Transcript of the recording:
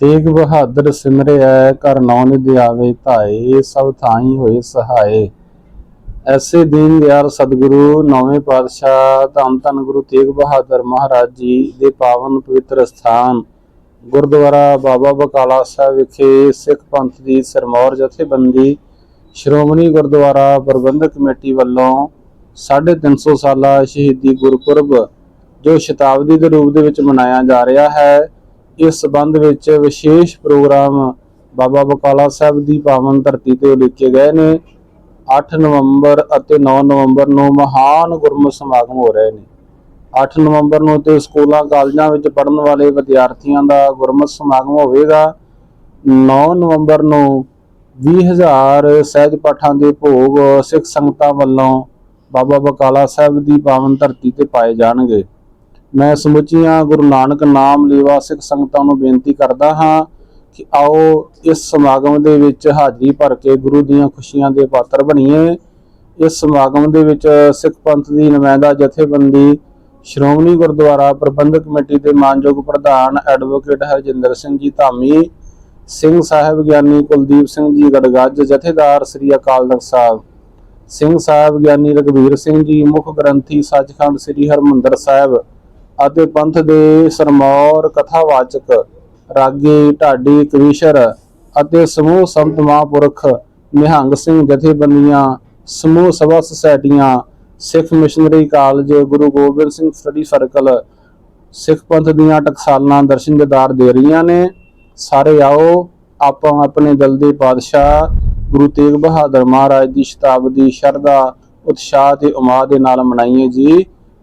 ਤੇਗ ਬਹਾਦਰ ਸਿਮਰਿਐ ਕਰ ਨੌ ਨਿਧ ਆਵੇ ਧਾਏ, ਸਭ ਥਾਈ ਹੋਏ ਸਹਾਏ। ਐਸੇ ਦੀਨ ਦਿਆਲ ਸਤਿਗੁਰੂ, ਨੌਵੇਂ ਪਾਤਸ਼ਾਹ, ਧੰਨ ਧੰਨ ਗੁਰੂ ਤੇਗ ਬਹਾਦਰ ਮਹਾਰਾਜ ਜੀ ਦੇ ਪਾਵਨ ਪਵਿੱਤਰ ਸਥਾਨ ਗੁਰਦੁਆਰਾ ਬਾਬਾ ਬਕਾਲਾ ਸਾਹਿਬ ਵਿਖੇ ਸਿੱਖ ਪੰਥ ਦੀ ਸਰਮੌਰ ਜਥੇਬੰਦੀ ਸ਼੍ਰੋਮਣੀ ਗੁਰਦੁਆਰਾ ਪ੍ਰਬੰਧਕ ਕਮੇਟੀ ਵੱਲੋਂ 350 ਸਾਲਾ ਸ਼ਹੀਦੀ ਗੁਰਪੁਰਬ ਜੋ ਸ਼ਤਾਬਦੀ ਦੇ ਰੂਪ ਦੇ ਵਿੱਚ ਮਨਾਇਆ ਜਾ ਰਿਹਾ ਹੈ। ਇਸ ਸਬੰਧ ਵਿੱਚ ਵਿਸ਼ੇਸ਼ ਪ੍ਰੋਗਰਾਮ ਬਾਬਾ ਬਕਾਲਾ ਸਾਹਿਬ ਦੀ ਪਾਵਨ ਧਰਤੀ ਤੇ ਉਲੀਕੇ ਗਏ ਨੇ। 8 ਨਵੰਬਰ ਅਤੇ 9 ਨਵੰਬਰ ਨੂੰ ਮਹਾਨ ਗੁਰਮਤਿ ਸਮਾਗਮ ਹੋ ਰਹੇ ਨੇ। 8 ਨਵੰਬਰ ਨੂੰ ਤੇ ਸਕੂਲਾਂ, ਕਾਲਜਾਂ ਵਿੱਚ ਪੜ੍ਹਨ ਵਾਲੇ ਵਿਦਿਆਰਥੀਆਂ ਦਾ ਗੁਰਮਤਿ ਸਮਾਗਮ ਹੋਵੇਗਾ। 9 ਨਵੰਬਰ ਨੂੰ 20000 ਸਹਿਜ ਪਾਠਾਂ ਦੇ ਭੋਗ ਸਿੱਖ ਸੰਗਤਾਂ ਵੱਲੋਂ ਬਾਬਾ ਬਕਾਲਾ ਸਾਹਿਬ ਦੀ ਪਾਵਨ ਧਰਤੀ ਤੇ ਪਾਏ ਜਾਣਗੇ। ਮੈਂ ਸਮੁੱਚੀਆਂ ਗੁਰੂ ਨਾਨਕ ਨਾਮ ਲੇਵਾ ਸਿੱਖ ਸੰਗਤਾਂ ਨੂੰ ਬੇਨਤੀ ਕਰਦਾ ਹਾਂ ਕਿ ਆਓ ਇਸ ਸਮਾਗਮ ਦੇ ਵਿੱਚ ਹਾਜ਼ਰੀ ਭਰ ਕੇ ਗੁਰੂ ਦੀਆਂ ਖੁਸ਼ੀਆਂ ਦੇ ਪਾਤਰ ਬਣੀਏ। ਇਸ ਸਮਾਗਮ ਦੇ ਵਿੱਚ ਸਿੱਖ ਪੰਥ ਦੀ ਨੁਮਾਇੰਦਾ ਜਥੇਬੰਦੀ ਸ਼੍ਰੋਮਣੀ ਗੁਰਦੁਆਰਾ ਪ੍ਰਬੰਧਕ ਕਮੇਟੀ ਦੇ ਮਾਨਯੋਗ ਪ੍ਰਧਾਨ ਐਡਵੋਕੇਟ ਹਰਜਿੰਦਰ ਸਿੰਘ ਜੀ ਧਾਮੀ, ਸਿੰਘ ਸਾਹਿਬ ਗਿਆਨੀ ਕੁਲਦੀਪ ਸਿੰਘ ਜੀ ਗੜਗੱਜ, ਜਥੇਦਾਰ ਸ੍ਰੀ ਅਕਾਲ ਤਖਤ ਸਾਹਿਬ, ਸਿੰਘ ਸਾਹਿਬ ਗਿਆਨੀ ਰਘਵੀਰ ਸਿੰਘ ਜੀ, ਮੁੱਖ ਗ੍ਰੰਥੀ ਸੱਚਖੰਡ ਸ੍ਰੀ ਹਰਮੰਦਰ ਸਾਹਿਬ ਅਤੇ ਪੰਥ ਦੇ ਸਰਮੌਰ ਕਥਾਵਾਚਕ, ਰਾਗੀ ਢਾਡੀ ਕਵੀਸ਼ਰ ਅਤੇ ਸਮੂਹ ਸੰਤ ਮਹਾਂਪੁਰਖ ਨਿਹੰਗ ਸਿੰਘ ਜਥੇਬੰਦੀਆਂ, ਸਮੂਹ ਸਭਾ ਸੁਸਾਇਟੀਆਂ, Sikh missionary college, Guru Gobind Singh study circle, Sikh ਪੰਥ ਦੀਆਂ ਟਕਸਾਲਾਂ ਦਰਸ਼ਨ ਦਿਦਾਰ ਦੇ ਰਹੀਆਂ ਨੇ। ਸਾਰੇ ਆਓ, ਆਪਾਂ ਆਪਣੇ ਦਿਲ ਦੇ ਪਾਤਸ਼ਾਹ ਗੁਰੂ ਤੇਗ ਬਹਾਦਰ ਮਹਾਰਾਜ ਦੀ ਸ਼ਤਾਬਦੀ ਸ਼ਰਧਾ, ਉਤਸ਼ਾਹ ਤੇ ਉਮਾਦ ਦੇ ਨਾਲ ਮਨਾਈਏ ਜੀ।